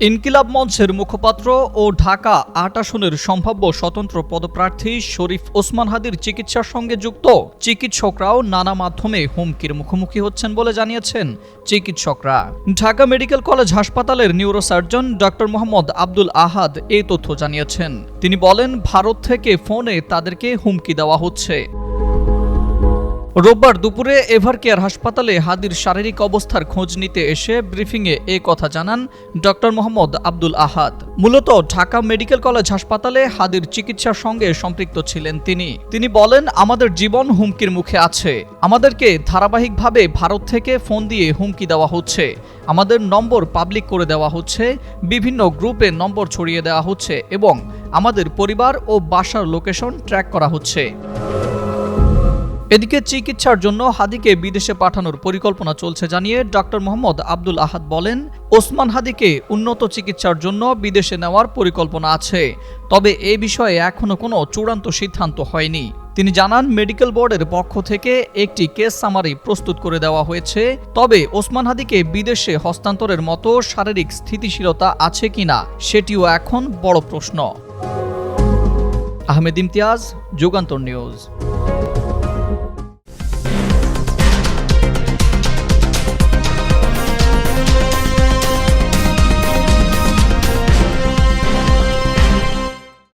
ইনকিলাব মঞ্চের মুখপাত্র ও ঢাকা আট আসনের সম্ভাব্য স্বতন্ত্র পদপ্রার্থী শরীফ ওসমান হাদির চিকিৎসার সঙ্গে যুক্ত। চিকিৎসকরাও নানা মাধ্যমে হুমকির মুখোমুখি হচ্ছেন বলে জানিয়েছেন চিকিৎসকরা। ঢাকা মেডিকেল কলেজ হাসপাতালের নিউরোসার্জন ডক্টর মোহাম্মদ আব্দুল আহাদ এই তথ্য জানিয়েছেন। তিনি বলেন, ভারত থেকে ফোনে তাদেরকে হুমকি দেওয়া হচ্ছে। রোববার দুপুরে এভারকেয়ার হাসপাতালে হাদির শারীরিক অবস্থার খোঁজ নিতে এসে ব্রিফিংয়ে এ কথা জানান ডক্টর মোহাম্মদ আব্দুল আহাদ। মূলত ঢাকা মেডিকেল কলেজ হাসপাতালে হাদির চিকিৎসার সঙ্গে সম্পৃক্ত ছিলেন তিনি। তিনি বলেন, আমাদের জীবন হুমকির মুখে আছে। আমাদেরকে ধারাবাহিকভাবে ভারত থেকে ফোন দিয়ে হুমকি দেওয়া হচ্ছে। আমাদের নম্বর পাবলিক করে দেওয়া হচ্ছে। বিভিন্ন গ্রুপে নম্বর ছড়িয়ে দেওয়া হচ্ছে এবং আমাদের পরিবার ও বাসার লোকেশন ট্র্যাক করা হচ্ছে। এদিকে চিকিৎসার জন্য হাদিকে বিদেশে পাঠানোর পরিকল্পনা চলছে জানিয়ে ডক্টর মোহাম্মদ আব্দুল আহাদ বলেন, ওসমান হাদিকে উন্নত চিকিৎসার জন্য বিদেশে নেওয়ার পরিকল্পনা আছে, তবে এ বিষয়ে এখনও কোনো চূড়ান্ত সিদ্ধান্ত হয়নি। তিনি জানান, মেডিকেল বোর্ডের পক্ষ থেকে একটি কেস সামারি প্রস্তুত করে দেওয়া হয়েছে, তবে ওসমান হাদিকে বিদেশে হস্তান্তরের মতো শারীরিক স্থিতিশীলতা আছে কিনা সেটিও এখন বড় প্রশ্ন। আহমেদ ইমতিয়াজ, যুগান্তর নিউজ।